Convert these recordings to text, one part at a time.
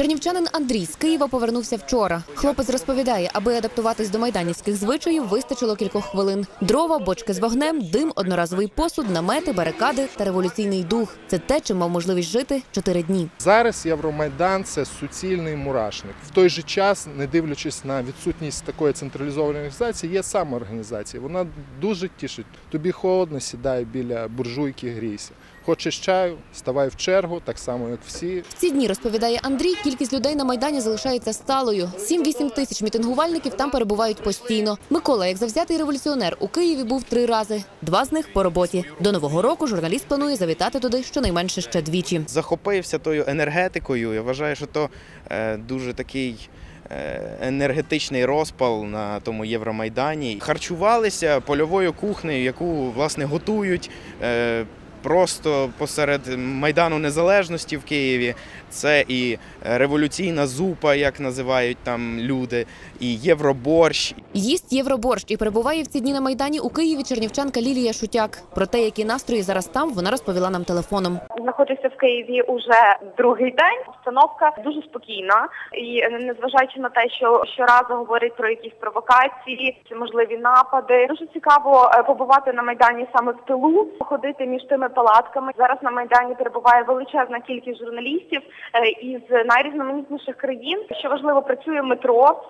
Чернівчанин Андрій з Києва повернувся вчора. Хлопець розповідає, аби адаптуватись до майданівських звичаїв, вистачило кількох хвилин. Дрова, бочки з вогнем, дим, одноразовий посуд, намети, барикади та революційний дух. Це те, чим мав можливість жити чотири дні. Зараз Євромайдан це суцільний мурашник. В той же час, не дивлячись на відсутність такої централізованої організації, є самоорганізація. Вона дуже тішить. Тобі холодно, сідай біля буржуйки, грійся. Хочеш чаю, ставай в чергу, так само як всі. В ці дні розповідає Андрій. Кількість людей на майдані залишається сталою. 7-8 тисяч мітингувальників там перебувають постійно. Микола, як завзятий революціонер, у Києві був три рази. Два з них по роботі. До нового року журналіст планує завітати туди щонайменше ще двічі. захопився тою енергетикою. Я вважаю, що то е, дуже такий. е, Енергетичний розпал на тому Євромайдані. Харчувалися польовою кухнею, яку власне готують е, просто посеред Майдану Незалежності в Києві. Це і революційна зупа, як називають там люди, і євроборщ, Їсть євроборщ і перебуває в ці дні на майдані у Києві чернівчанка Лілія Шутяк. Про те, які настрої зараз там, вона розповіла нам телефоном. Знаходжуся в Києві уже другий день. Обстановка дуже спокійна, і е, незважаючи на те, що щоразу говорять про якісь провокації, чи можливі напади. Дуже цікаво е, побувати на майдані саме в тилу, ходити між тими палатками. Зараз на майдані перебуває величезна кількість журналістів е, із найрізноманітніших країн. Що важливо, працює метро.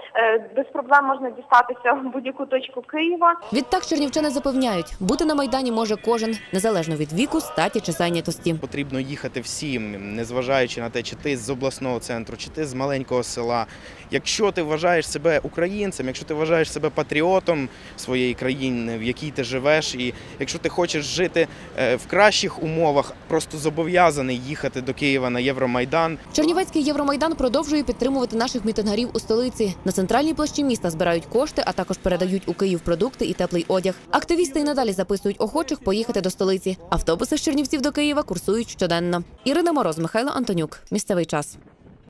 Без проблем можна дістатися в будь-яку точку Києва. Відтак чернівчани запевняють, бути на майдані може кожен, незалежно від віку, статі чи зайнятості. Потрібно їхати всім, незважаючи на те, чи ти з обласного центру, чи ти з маленького села. Якщо ти вважаєш себе українцем, якщо ти вважаєш себе патріотом своєї країни, в якій ти живеш, і якщо ти хочеш жити е, в кращих умовах, просто зобов'язаний їхати до Києва на Євромайдан. Чернівецький Євромайдан продовжує підтримувати наших мітингарів у столиці. На центральній площі міста збирають кошти, а також передають у Київ продукти і теплий одяг. Активісти й надалі записують охочих поїхати до столиці. Автобуси з Чернівців до Києва курсують щоденно. Ірина Мороз, Михайло Антонюк. Місцевий час.